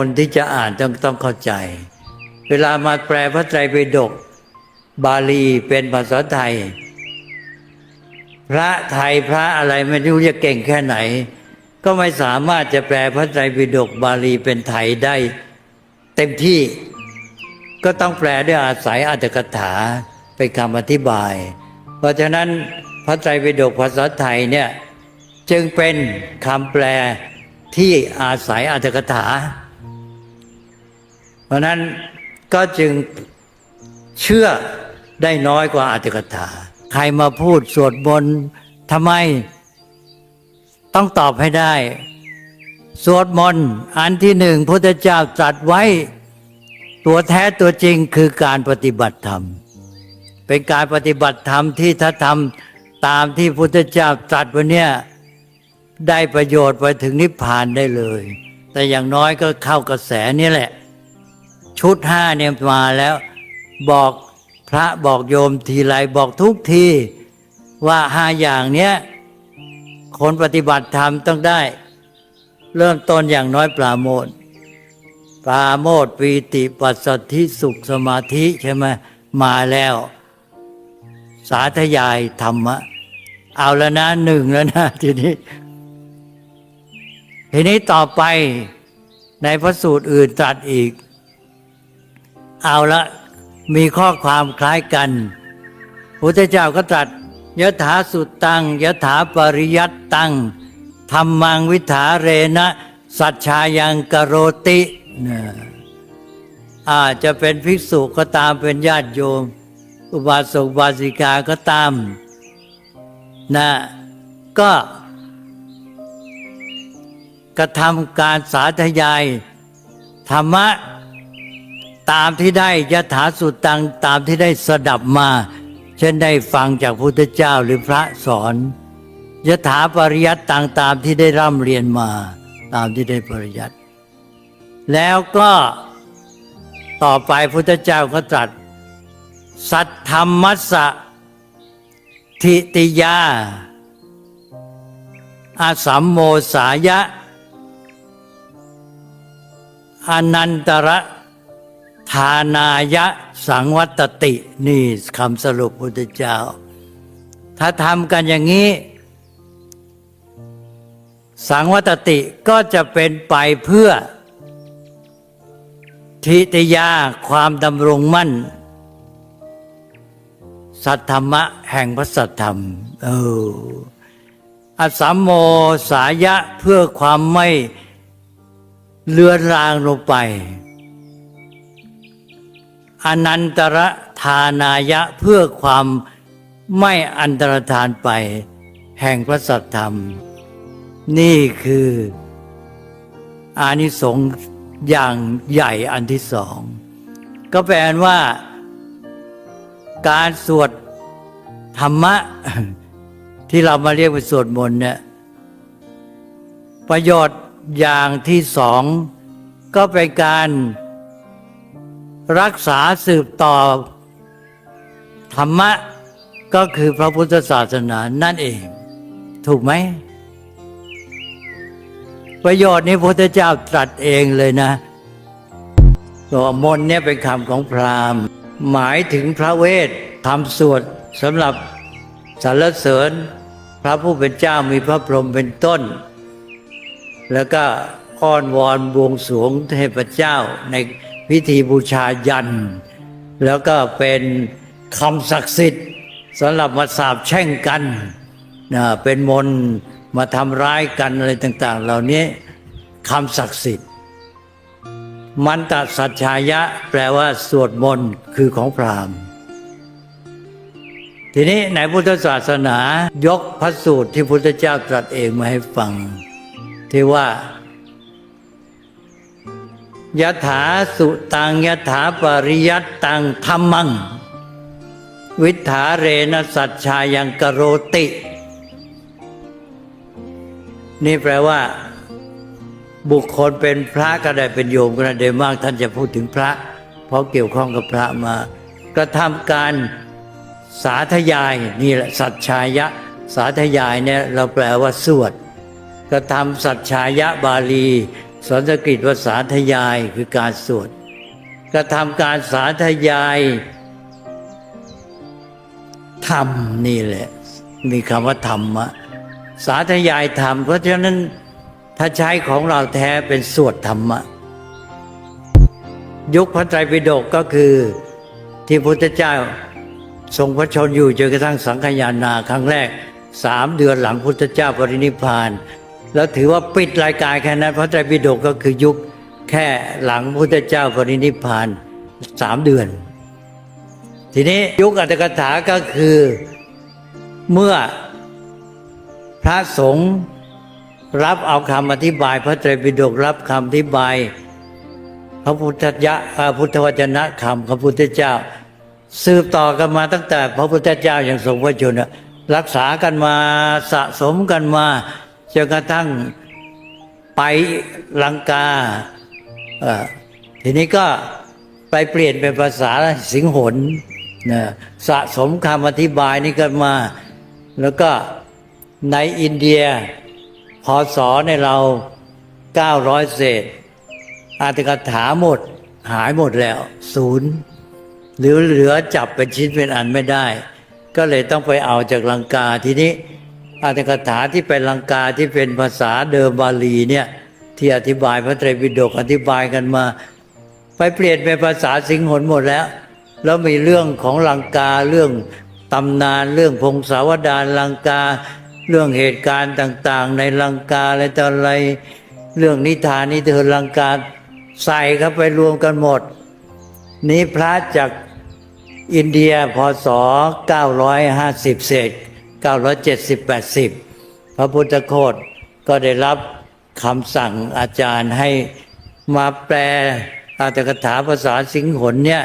คนที่จะอ่านต้องต้องเข้าใจ เวลามาแปลพระไตรปิฎกบาลีเป็นภาษาไทย พระไทยพระอะไรไม่รู้จะเก่งแค่ไหน ก็ไม่สามารถจะแปลพระไตรปิฎกบาลีเป็นไทยได้ เต็มที่ก็ต้องแปลด้วยอาศัยอัตถกถาเป็นคำอธิบาย เพราะฉะนั้นพระไตรปิฎกภาษาไทยเนี่ยจึงเป็นคำแปลที่อาศัยอัตถกถา เพราะนั้นก็จึงเชื่อได้น้อยกว่าอัตถกถา ใครมาพูดสวดมนต์ทำไม ต้องตอบให้ได้ สวดมนต์อันที่หนึ่งพุทธเจ้าตรัสไว้ ตัวแท้ตัวจริงคือการปฏิบัติธรรม เป็นการปฏิบัติธรรมที่ถ้าทำตามที่พุทธเจ้าตรัสไว้เนี่ยได้ประโยชน์ไปถึงนิพพานได้เลย แต่อย่างน้อยก็เข้ากระแสนี่แหละ ชุดห้าเนี่ยมาแล้ว บอกพระบอกโยมทีไรบอกทุกทีว่าห้าอย่างเนี้ยคนปฏิบัติธรรมต้องได้ เริ่มต้นอย่างน้อยปราโมทปราโมทปีติปัสสทธิสุขสมาธิใช่ไหมมาแล้ว สาธยายธรรมะ เอาแล้วนะหนึ่งแล้วนะทีนี้ ทีนี้ต่อไปในพระสูตรอื่นตรัสอีก เอาละมีข้อความคล้ายกันพุทธเจ้าก็ตรัสยถาสุตตังยถาปริยัตตังธรรมังวิถาเรนะ สัจชายังกโรตินะอาจจะเป็นภิกษุก็ตามเป็นญาติโยม อุบาสกบาสิกาก็ตามนะก็กระทำการสาธยาย ธรรมะ ตามที่ได้ยถาสุตังตามที่ได้สดับมา เช่นได้ฟังจากพุทธเจ้าหรือพระสอนยถาปริยัติต่างตามที่ได้ร่ำเรียนมา ตามที่ได้ปริยัติ แล้วก็ต่อไปพุทธเจ้าก็ตรัส สัทธรรมัสสะทิติยา อาสัมโมสายะ อนันตระานายะสังวัตติ นี่คำสรุปพุทธเจ้า ถ้าทำกันอย่างนี้ สังวัตติก็จะเป็นไปเพื่อ ทิติยาความดำรงมั่น สัทธรรมะแห่งพระสัทธรรมเอออสัมโมสายะเพื่อความไม่เลือนรางลงไป อนันตระทานายะเพื่อความไม่อันตรธานไป แห่งพระสัทธรรม นี่คืออานิสงส์อย่างใหญ่อันที่สอง ก็แปลว่าการสวดธรรมะ ที่เรามาเรียกว่าสวดมนต์เนี่ยประโยชน์อย่างที่สอง ก็เป็นการ รักษาสืบต่อธรรมะก็คือพระพุทธศาสนานั่นเอง ถูกไหม ประโยชน์นี้พระพุทธเจ้าตรัสเองเลยนะตัวมนต์เนี่ยเป็นคำของพราหมณ์ หมายถึงพระเวททำสวดสำหรับสรรเสริญ พระผู้เป็นเจ้ามีพระพรหมเป็นต้น แล้วก็อ้อนวอนบวงสรวงเทพเจ้าใน พิธีบูชายัน แล้วก็เป็นคำศักดิ์สิทธิ์สำหรับมาสาบแช่งกันนะเป็นมนมาทำร้ายกันอะไรต่าง ๆ เหล่านี้คำศักดิ์สิทธิ์ มันตัดสัจชายะ แปลว่าสวดมนต์คือของพราหมณ์ ทีนี้ในพุทธศาสนายกพระสูตรที่พุทธเจ้าตรัสเองมาให้ฟัง ที่ว่า ยถาสุตังยถาปริยัตตังธรรมัง วิถาเรนสัจชายังกโรติ นี่แปลว่า บุคคลเป็นพระก็ได้เป็นโยมก็ได้โดยมากท่านจะพูดถึงพระ เพราะเกี่ยวข้องกับพระมา กระทำการสาธยายนี่แหละสัจชายะ สาธยายเนี่ยเราแปลว่าสวด กระทำสัจชายะบาลี สันสกฤตว่าสาธยายคือการสวดกระทำการสาธยายธรรมนี่แหละ มีคำว่าธรรมะสาธยายธรรม เพราะฉะนั้นถ้าใช้ของเราแท้เป็นสวดธรรมะ ยุคพระไตรปิฎกก็คือที่พุทธเจ้าทรงพระชนอยู่จนกระทั่งสังขยานาครั้งแรกสามเดือนหลังพุทธเจ้าปรินิพพาน แล้วถือว่าปิดรายการแค่นั้นพระไตรปิฎกก็คือยุคแค่หลังพุทธเจ้าปรินิพพานสามเดือน ทีนี้ยุคอัตถกถาก็คือเมื่อพระสงฆ์รับเอาคำอธิบาย พระไตรปิฎกรับคำอธิบาย พระพุทธยะพุทธวจนะคำพระพุทธเจ้า สืบต่อกันมาตั้งแต่ พระพุทธเจ้าอย่างทรงพระชนรักษากันมาสะสมกันมา จนกระทั่งไปลังกาอ่อทีนี้ก็ไปเปลี่ยนเป็นภาษาสิงหนนะสะสมคำอธิบายนี้กันมา แล้วก็ในอินเดียพศในเรา 900 เศษอาติกถาหมดหายหมดแล้วศูนย์หรือเหลือจับเป็นชิ้นเป็นอันไม่ได้ ก็เลยต้องไปเอาจากลังกาทีนี้ อาติกถาที่เป็นลังกาที่เป็นภาษาเดิมบาลีเนี่ยที่อธิบายพระไตรปิฎกอธิบายกันมา ไปเปลี่ยนเป็นภาษาสิงหนหมดแล้ว แล้วมีเรื่องของลังกาเรื่องตำนานเรื่องพงศาวดารลังกา เรื่องเหตุการณ์ต่าง ๆ ในลังกาอะไรต่ออะไรเรื่องนิทานนิเทศลังกาใส่เข้าไปรวมกันหมด นี้พระจากอินเดียพศ 950 เศษ 970 80 พระพุทธโคตก็ได้รับคำสั่งอาจารย์ให้มาแปลอาตถกถาภาษาสิงหนเนี่ย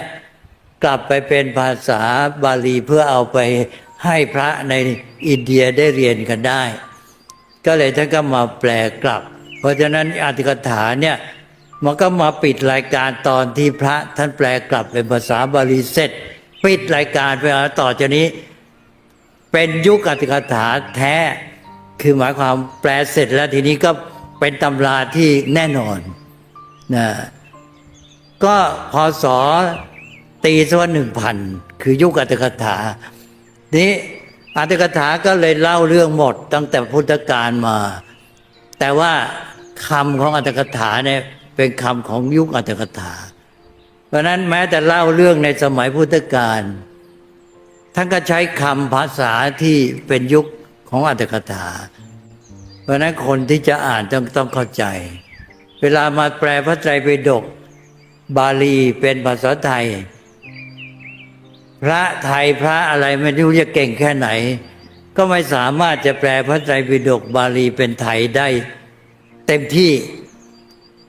กลับไปเป็นภาษาบาลีเพื่อเอาไปให้พระในอินเดียได้เรียนกันได้ ก็เลยท่านก็มาแปลกลับ เพราะฉะนั้นอาติกถาเนี่ยมันก็มาปิดรายการตอนที่พระท่านแปลกลับเป็นภาษาบาลีเสร็จ ปิดรายการไปแล้วต่อจากนี้ เป็นยุคอาติกถาแท้ คือหมายความแปลเสร็จแล้วทีนี้ก็เป็นตำราที่แน่นอนนะก็พศตีสวหนึ่งพันคือยุคอัตถกถา นี้อัตถกถาก็เลยเล่าเรื่องหมดตั้งแต่พุทธกาลมา แต่ว่าคำของอัตถกถาเนี่ยเป็นคำของยุคอัตถกถา เพราะนั้นแม้แต่เล่าเรื่องในสมัยพุทธกาล ท่านก็ใช้คำภาษาที่เป็นยุคของอัตถกถา เพราะนั้นคนที่จะอ่านต้องต้องเข้าใจ เวลามาแปลพระไตรปิฎกบาลีเป็นภาษาไทย พระไทยพระอะไรไม่รู้จะเก่งแค่ไหน ก็ไม่สามารถจะแปลพระไตรปิฎกบาลีเป็นไทยได้ เต็มที่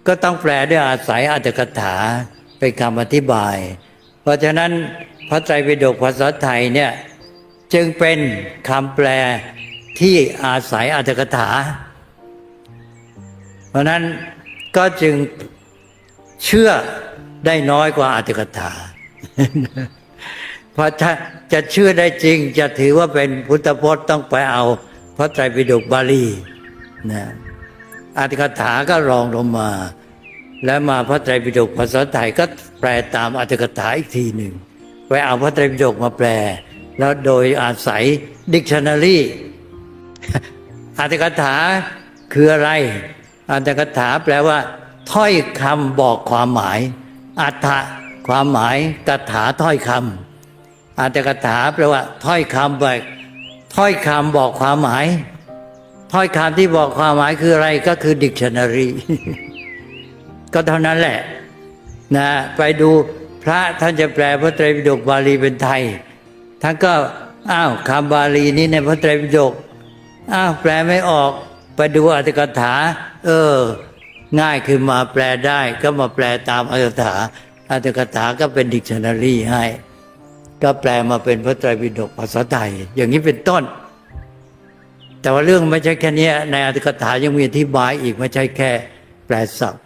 ก็ต้องแปลด้วยอาศัยอัตถกถาเป็นคำอธิบาย เพราะฉะนั้น พระไตรปิฎกภาษาไทยเนี่ยจึงเป็นคำแปลที่อาศัยอัตถกถา เพราะนั้นก็จึงเชื่อได้น้อยกว่าอัตถกถา เพราะถ้าจะเชื่อได้จริง จะถือว่าเป็นพุทธพจน์ต้องไปเอาพระไตรปิฎกบาลีนะอัตถกถาก็รองลงมา แล้วมาพระไตรปิฎกภาษาไทยก็แปลตามอัตถกถาอีกทีหนึ่ง ไปเอาพระไตรปิฎกมาแปล แล้วโดยอาศัยดิกชันนารีอัตถกถาคืออะไร อัตถกถาแปลว่า ถ้อยคำบอกความหมาย อัตถะความหมายกถาถ้อยคำอัตถกถาแปลว่า ถ้อยคำแบบถ้อยคำบอกความหมาย ถ้อยคำที่บอกความหมายคืออะไรก็คือดิกชันนารีก็เท่านั้นแหละนะไปดู พระท่านจะแปลพระไตรปิฎกบาลีเป็นไทย ท่านก็อ้าวคำบาลีนี้ในพระไตรปิฎกอ้าวแปลไม่ออกไปดูอัตถกถา เออ ง่ายคือมาแปลได้ก็มาแปลตามอัตถกถาอัตถกถาก็เป็นดิกชันนารีให้ ก็แปลมาเป็นพระไตรปิฎกภาษาไทย อย่างนี้เป็นต้น แต่ว่าเรื่องไม่ใช่แค่นี้ในอัตถกถายังมีอธิบายอีกไม่ใช่แค่ แปลศัพท์